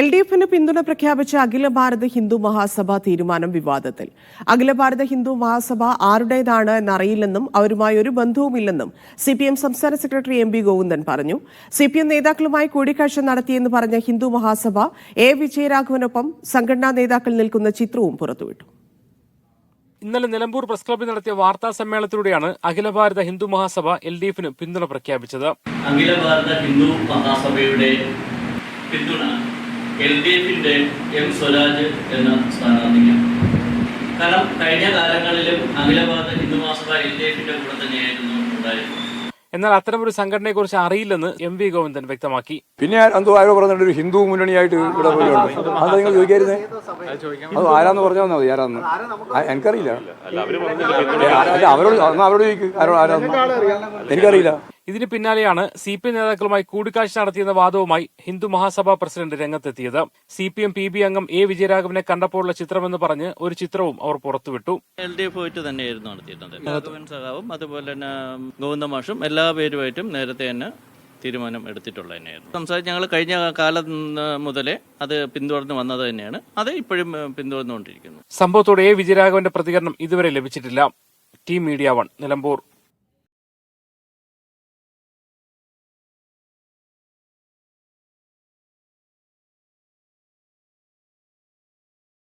L D എഫിന് പിന്തുണ പ്രഖ്യാപിച്ച അഖില ഭാരത ഹിന്ദു മഹാസഭ തീരുമാനം വിവാദത്തിൽ. അഖില ഭാരത ഹിന്ദു മഹാസഭ ആരുടേതാണ് എന്നറിയില്ലെന്നും അവരുമായി ഒരു ബന്ധവുമില്ലെന്നും സി പി എം സംസ്ഥാന സെക്രട്ടറി എം പി ഗോവിന്ദൻ പറഞ്ഞു. സി പി എം നേതാക്കളുമായി കൂടിക്കാഴ്ച നടത്തിയെന്ന് പറഞ്ഞ ഹിന്ദു മഹാസഭ എ വിജയരാഘവനൊപ്പം സംഘടനാ നേതാക്കൾ നിൽക്കുന്ന ചിത്രവും പുറത്തുവിട്ടു. ഇന്നലെ നിലമ്പൂർ പ്രസ് ക്ലബ്ബിൽ നടത്തിയ വാർത്താ സമ്മേളനത്തിലൂടെയാണ് അഖില ഭാരത ഹിന്ദു മഹാസഭ എൽ ഡി എഫിന് പിന്തുണ പ്രഖ്യാപിച്ചത്. അഖില ഭാരത ഹിന്ദു മഹാസഭയുടെ എൽ ഡി എഫിന്റെ എം സ്വരാജ് എന്ന സ്ഥാനാർത്ഥിക്കാണ് കാരണം കഴിഞ്ഞ കാലങ്ങളിലും അഖില ഹിന്ദുമാസഭ ഹിന്ദു മഹാസഭ എൽ ഡി എഫിന്റെ കൂടെ തന്നെയായിരുന്നു ഉണ്ടായിരുന്നത്. എന്നാൽ അത്തരമൊരു സംഘടനയെക്കുറിച്ച് അറിയില്ലെന്ന് എം വി ഗോവിന്ദൻ വ്യക്തമാക്കി. പിന്നെ എന്തോ ആരോ പറഞ്ഞിട്ട് ഒരു ഹിന്ദു മുന്നണിയായിട്ട് ഇവിടെ അത് നിങ്ങൾ ചോദിക്കായിരുന്നേ? അത് ആരാന്ന് പറഞ്ഞാൽ മതി ആരാന്ന്. എനിക്കറിയില്ല. അല്ല അവരോട് എന്നാ അവരോട് ചോദിക്കും. ആരോ ആരാന്ന്. എനിക്കറിയില്ല. ഇതിന് പിന്നാലെയാണ് സി പി എം നേതാക്കളുമായി കൂടിക്കാഴ്ച നടത്തിയെന്ന വാദവുമായി ഹിന്ദു മഹാസഭാ പ്രസിഡന്റ് രംഗത്തെത്തിയത്. C P M P B അംഗം എ വിജയരാഘവനെ കണ്ടപ്പോഴുള്ള ചിത്രമെന്ന് പറഞ്ഞ് ഒരു ചിത്രവും അവർ പുറത്തുവിട്ടു. എൽ ഡി എഫ് ആയിട്ട് തന്നെയായിരുന്നു നടത്തിയിരുന്നത്. രാഘവൻ സഖാവും അതുപോലെ തന്നെ ഗോവിന്ദമാഷും എല്ലാ പേരുമായിട്ടും നേരത്തെ തന്നെ തീരുമാനം എടുത്തിട്ടുള്ള തന്നെയായിരുന്നു. സംസാരിച്ച് ഞങ്ങൾ കഴിഞ്ഞ കാലം മുതലേ അത് പിന്തുടർന്ന് വന്നത് തന്നെയാണ്. അത് ഇപ്പോഴും പിന്തുടർന്നുകൊണ്ടിരിക്കുന്നു. സംഭവത്തോടെ എ വിജയരാഘവന്റെ പ്രതികരണം ഇതുവരെ ലഭിച്ചിട്ടില്ല. T media one Nilambur.